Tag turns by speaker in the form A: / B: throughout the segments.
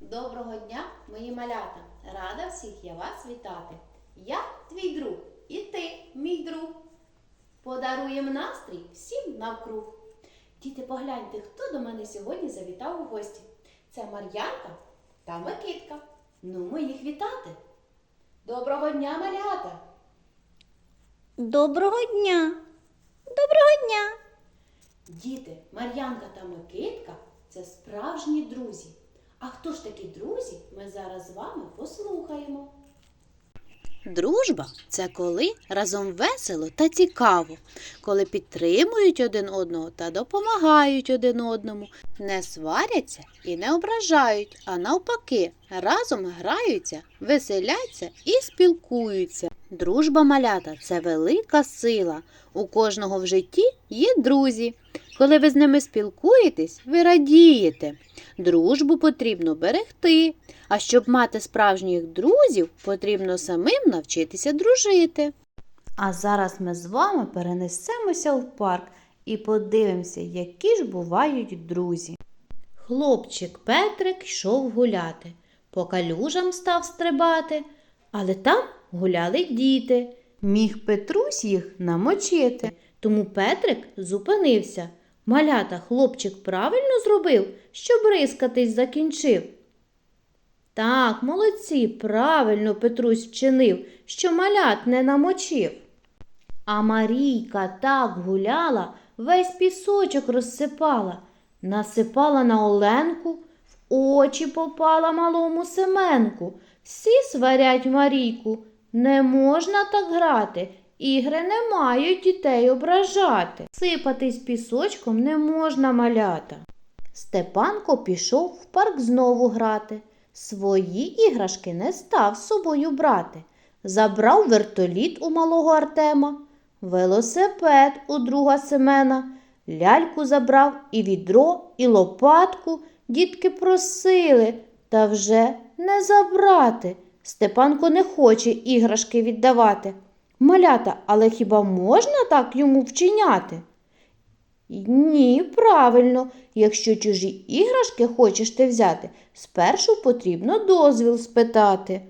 A: Доброго дня, мої малята! Рада всіх я вас вітати. Я твій друг, і ти, мій друг. Подаруєм настрій всім навкруг. Діти, погляньте, хто до мене сьогодні завітав у гості. Це Мар'янка та Микитка. Ну, ми їх вітати. Доброго дня, малята!
B: Доброго дня. Доброго дня.
A: Діти, Мар'янка та Микитка це справжні друзі. А хто ж такі друзі, ми зараз з вами послухаємо. Дружба це коли разом весело та цікаво, коли підтримують один одного та допомагають один одному, не сваряться і не ображають, а навпаки, разом граються, веселяться і спілкуються. Дружба малята це велика сила. У кожного в житті є друзі. Коли ви з ними спілкуєтесь, ви радієте. Дружбу потрібно берегти. А щоб мати справжніх друзів, потрібно самим навчитися дружити. А зараз ми з вами перенесемося в парк і подивимося, які ж бувають друзі. Хлопчик Петрик йшов гуляти, по калюжам став стрибати, але там гуляли діти. Міг Петрусь їх намочити. Тому Петрик зупинився. Малята хлопчик правильно зробив, що бризкатись закінчив. Так, молодці, правильно Петрусь вчинив, що малят не намочив. А Марійка так гуляла, весь пісочок розсипала, насипала на Оленку, в очі попала малому Семенку. Всі сварять Марійку, не можна так грати, ігри не мають дітей ображати. Сипатись пісочком не можна малята. Степанко пішов в парк знову грати. Свої іграшки не став з собою брати. Забрав вертоліт у малого Артема, велосипед у друга Семена, ляльку забрав і відро, і лопатку. Дітки просили, та вже не забрати. Степанко не хоче іграшки віддавати. Малята, але хіба можна так йому вчиняти? Ні, правильно, якщо чужі іграшки хочеш ти взяти, спершу потрібно дозвіл спитати.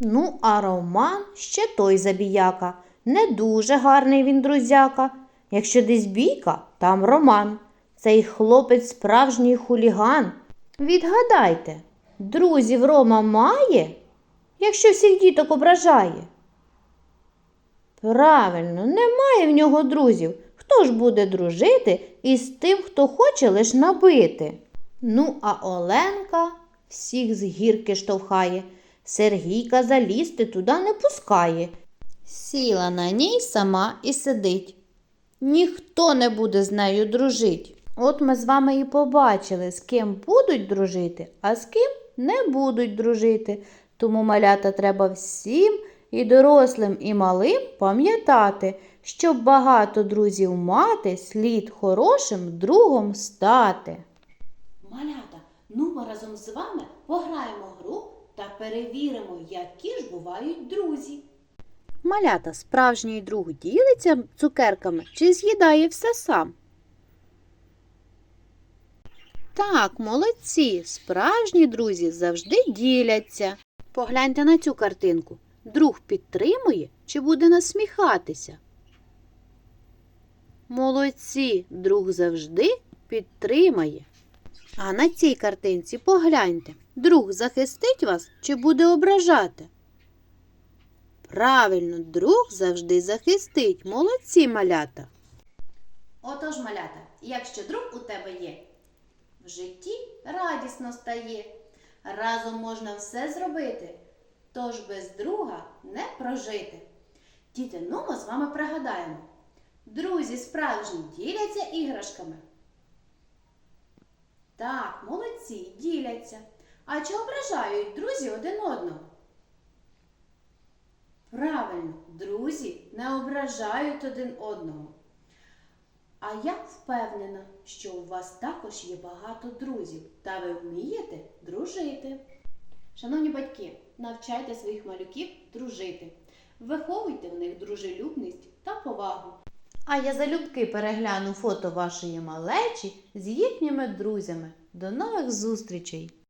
A: Ну, а Роман ще той забіяка, не дуже гарний він друзяка. Якщо десь бійка, там Роман. Цей хлопець справжній хуліган. Відгадайте, друзів Рома має, якщо всіх діток ображає? Правильно, немає в нього друзів. Хто ж буде дружити із тим, хто хоче лиш набити? Ну, а Оленка всіх з гірки штовхає, Сергійка залізти туди не пускає. Сіла на ній сама і сидить. Ніхто не буде з нею дружить. От ми з вами і побачили, з ким будуть дружити, а з ким не будуть дружити. Тому малята треба всім і дорослим, і малим пам'ятати, щоб багато друзів мати, слід хорошим другом стати. Малята, ну ми разом з вами пограємо гру та перевіримо, які ж бувають друзі. Малята, справжній друг ділиться цукерками чи з'їдає все сам? Так, молодці, справжні друзі завжди діляться. Погляньте на цю картинку. Друг підтримує чи буде насміхатися? Молодці, друг завжди підтримає. А на цій картинці погляньте, друг захистить вас чи буде ображати? Правильно, друг завжди захистить. Молодці малята. Отож, малята, якщо друг у тебе є, в житті радісно стає. Разом можна все зробити, тож без друга не прожити. Діти, ну ми з вами пригадаємо. Друзі справжні діляться іграшками. Так, молодці, діляться. А чи ображають друзі один одного? Правильно, друзі не ображають один одного. А я впевнена, що у вас також є багато друзів, та ви вмієте дружити. Шановні батьки, навчайте своїх малюків дружити. Виховуйте в них дружелюбність та повагу. А я залюбки перегляну фото вашої малечі з їхніми друзями. До нових зустрічей!